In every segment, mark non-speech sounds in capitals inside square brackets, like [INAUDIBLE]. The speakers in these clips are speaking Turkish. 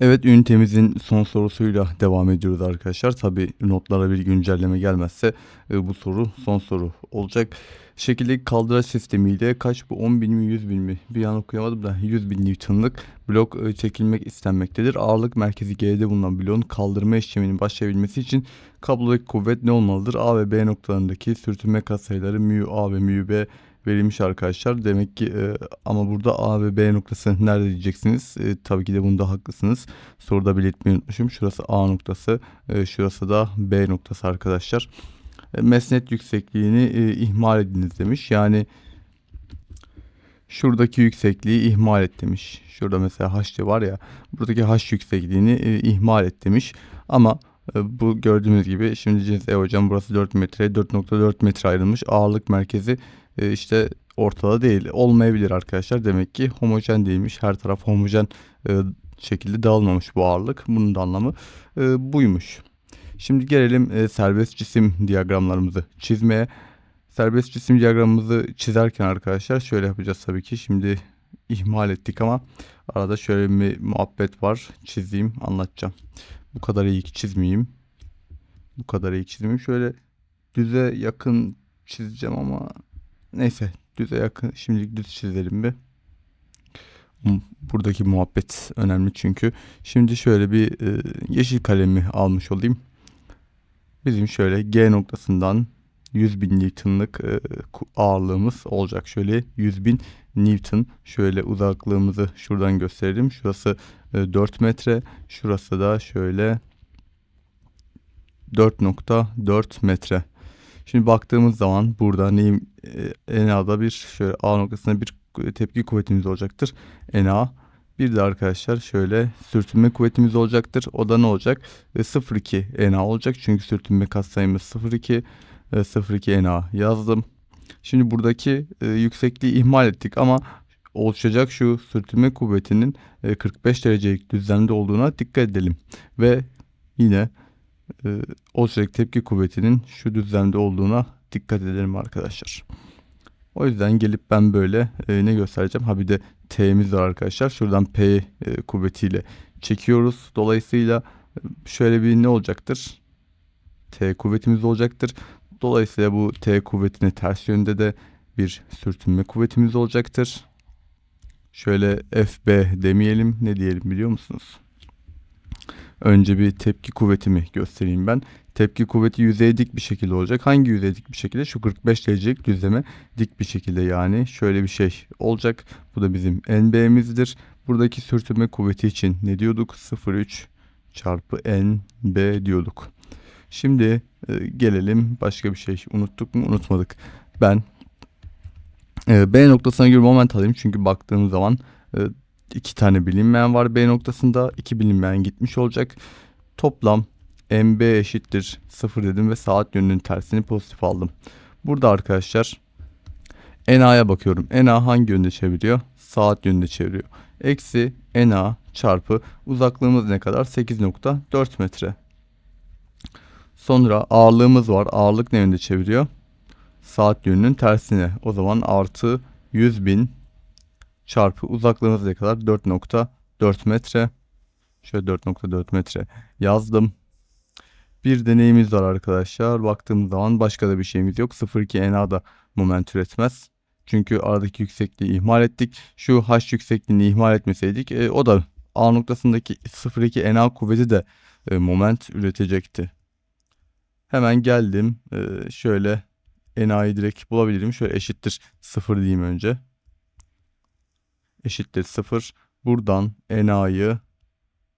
Evet ünitemizin son sorusuyla devam ediyoruz arkadaşlar. Tabi notlara bir güncelleme gelmezse e, bu soru son soru olacak. Şekildeki kaldıraç sistemiyle kaç bu 10 bin mi 100 bin mi bir an okuyamadım da 100 bin Newton'lık blok e, çekilmek istenmektedir. Ağırlık merkezi G'de bulunan bloğun kaldırma işleminin başlayabilmesi için kablodaki kuvvet ne olmalıdır? A ve B noktalarındaki sürtünme katsayıları μ A ve μ B verilmiş arkadaşlar. Demek ki e, ama burada A ve B noktası nerede diyeceksiniz. E, tabii ki de bunda haklısınız. Soruda belirtmeyi unutmuşum. Şurası A noktası, e, şurası da B noktası arkadaşlar. E, mesnet yüksekliğini e, ihmal ediniz demiş. Yani şuradaki yüksekliği ihmal et demiş. Şurada mesela H var ya buradaki H yüksekliğini e, ihmal et demiş. Ama e, bu gördüğünüz gibi şimdi diyeceğiz e hocam burası 4 metre 4.4 metre ayrılmış ağırlık merkezi e, işte ortada değil. Olmayabilir arkadaşlar. Demek ki homojen değilmiş. Her taraf homojen e, şekilde dağılmamış bu ağırlık. Bunun da anlamı e, buymuş. Şimdi gelelim e, serbest cisim diyagramlarımızı çizmeye. Serbest cisim diyagramımızı çizerken arkadaşlar şöyle yapacağız tabii ki. Şimdi ihmal ettik ama arada şöyle bir muhabbet var. Çizeyim anlatacağım. Bu kadar iyi ki çizmeyeyim. Bu kadar iyi çizmeyeyim. Şöyle düze yakın çizeceğim ama Neyse düze yakın şimdilik düz çizelim bir. Buradaki muhabbet önemli çünkü. Şimdi şöyle bir e, yeşil kalemi almış olayım. Bizim şöyle G noktasından 100 bin Newton'lık e, ağırlığımız olacak. Şöyle 100 bin Newton. Şöyle uzaklığımızı şuradan gösterelim. Şurası e, 4 metre. Şurası da şöyle 4.4 metre. Şimdi baktığımız zaman burada neyim e, NA'da bir şöyle A noktasında bir tepki kuvvetimiz olacaktır. NA bir de arkadaşlar şöyle sürtünme kuvvetimiz olacaktır. O da ne olacak? E, 0,2 NA olacak. Çünkü sürtünme katsayımız 0,2 e, 0,2 NA yazdım. Şimdi buradaki e, yüksekliği ihmal ettik ama oluşacak şu sürtünme kuvvetinin e, 45 derecelik düzlemde olduğuna dikkat edelim. Ve yine e, oluşacak tepki kuvvetinin şu düzlemde olduğuna dikkat edelim arkadaşlar. O yüzden gelip ben böyle e, ne göstereceğim? Ha bir de T'miz var arkadaşlar. Şuradan P e, kuvvetiyle çekiyoruz. Dolayısıyla e, şöyle bir ne olacaktır? T kuvvetimiz olacaktır. Dolayısıyla bu T kuvvetine ters yönde de bir sürtünme kuvvetimiz olacaktır. Şöyle FB demeyelim. Ne diyelim biliyor musunuz? Önce bir tepki kuvvetimi göstereyim ben. Tepki kuvveti yüzeye dik bir şekilde olacak. Hangi yüzeye dik bir şekilde? Şu 45 derecelik düzleme dik bir şekilde yani. Şöyle bir şey olacak. Bu da bizim NB'mizdir. Buradaki sürtünme kuvveti için ne diyorduk? 0,3 çarpı NB diyorduk. Şimdi e, gelelim başka bir şey unuttuk mu? Unutmadık. Ben e, B noktasına göre moment alayım çünkü baktığım zaman e, iki tane bilinmeyen var B noktasında. iki bilinmeyen gitmiş olacak. Toplam MB eşittir 0 dedim ve saat yönünün tersini pozitif aldım. Burada arkadaşlar NA'ya bakıyorum. NA hangi yönde çeviriyor? Saat yönünde çeviriyor. Eksi NA çarpı uzaklığımız ne kadar? 8.4 metre. Sonra ağırlığımız var. Ağırlık ne yönde çeviriyor? Saat yönünün tersine. O zaman artı 100 bin çarpı uzaklığımız ne kadar? 4.4 metre. Şöyle 4.4 metre yazdım. Bir deneyimiz var arkadaşlar. Baktığımız zaman başka da bir şeyimiz yok. 0.2 NA'da moment üretmez. Çünkü aradaki yüksekliği ihmal ettik. Şu H yüksekliğini ihmal etmeseydik e, o da A noktasındaki 0.2 NA kuvveti de e, moment üretecekti. Hemen geldim. E, şöyle NA'yı direkt bulabilirim. Şöyle eşittir 0 diyeyim önce eşittir 0. Buradan NA'yı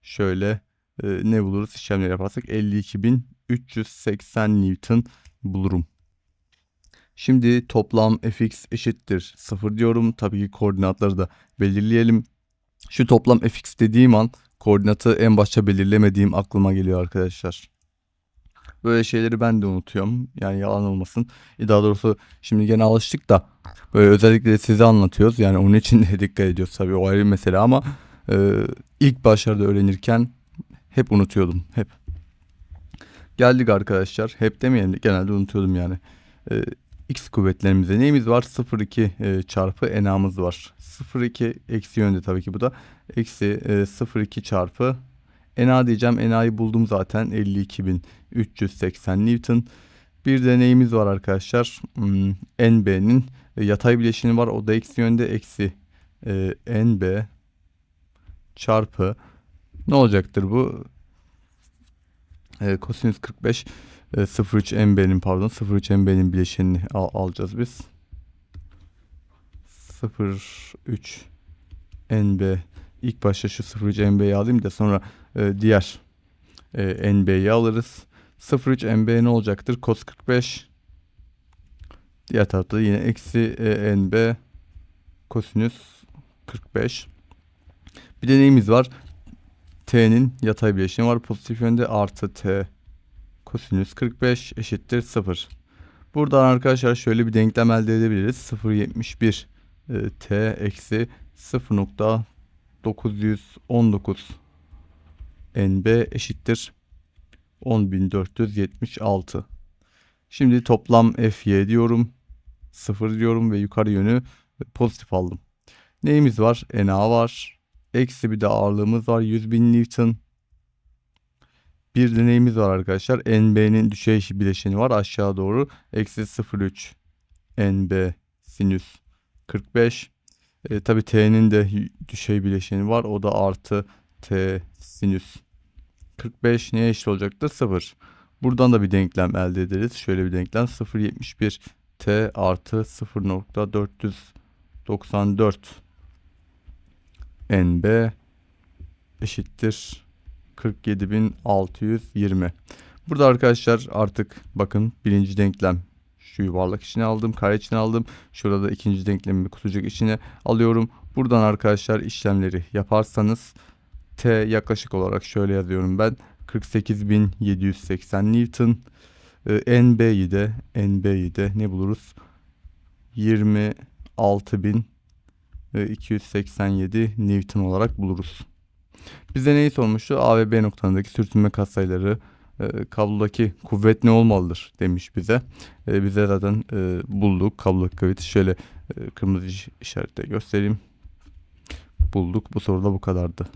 şöyle e, ne buluruz işlemleri yaparsak 52.380 Newton bulurum. Şimdi toplam fx eşittir 0 diyorum. Tabii ki koordinatları da belirleyelim. Şu toplam fx dediğim an koordinatı en başta belirlemediğim aklıma geliyor arkadaşlar. Böyle şeyleri ben de unutuyorum. Yani yalan olmasın. E daha doğrusu şimdi gene alıştık da böyle özellikle size anlatıyoruz. Yani onun için de [LAUGHS] dikkat ediyoruz tabii o ayrı bir mesele ama e, ilk başlarda öğrenirken hep unutuyordum. Hep. Geldik arkadaşlar. Hep demeyelim genelde unutuyordum yani. E, x kuvvetlerimize neyimiz var? 0,2 e, çarpı n'amız var. 0,2 eksi yönde tabii ki bu da. Eksi e, 0,2 çarpı NA diyeceğim. NA'yı buldum zaten 52.380 Newton. Bir deneyimiz var arkadaşlar. Hmm, NB'nin yatay bileşeni var. O da eksi yönde eksi e, NB çarpı ne olacaktır bu? E, kosinüs 45 e, 03 NB'nin pardon 03 NB'nin bileşenini al- alacağız biz. 03 NB ilk başta şu 03 NB'yi alayım da sonra e, diğer e, NB'yi alırız. 03 NB ne olacaktır? Cos 45 diğer tarafta yine eksi e, NB kosinüs 45 bir deneyimiz var. T'nin yatay bileşeni var. Pozitif yönde artı T kosinüs 45 eşittir 0. Buradan arkadaşlar şöyle bir denklem elde edebiliriz. 0.71 e, T eksi 0.919 NB eşittir 10.476. Şimdi toplam FY diyorum. 0 diyorum ve yukarı yönü pozitif aldım. Neyimiz var? NA var. Eksi bir de ağırlığımız var. 100.000 Newton. Bir deneyimiz var arkadaşlar. NB'nin düşey bileşeni var aşağı doğru. Eksi 0.3 NB sinüs 45. E, Tabi T'nin de düşey bileşeni var. O da artı T sinüs 45 neye eşit olacaktır? 0. Buradan da bir denklem elde ederiz. Şöyle bir denklem 0.71 T artı 0.494 NB eşittir 47.620. Burada arkadaşlar artık bakın birinci denklem şu yuvarlak içine aldım, kare içine aldım. Şurada ikinci denklemimi kutucuk içine alıyorum. Buradan arkadaşlar işlemleri yaparsanız T yaklaşık olarak şöyle yazıyorum ben. 48.780 Newton. Ee, NB'yi de NB'yi de ne buluruz? 26.287 Newton olarak buluruz. Bize neyi sormuştu? A ve B noktalarındaki sürtünme katsayıları e, kablodaki kuvvet ne olmalıdır demiş bize. E, bize zaten e, bulduk kablodaki kuvveti şöyle e, kırmızı iş- işaretle göstereyim. Bulduk. Bu soruda bu kadardı.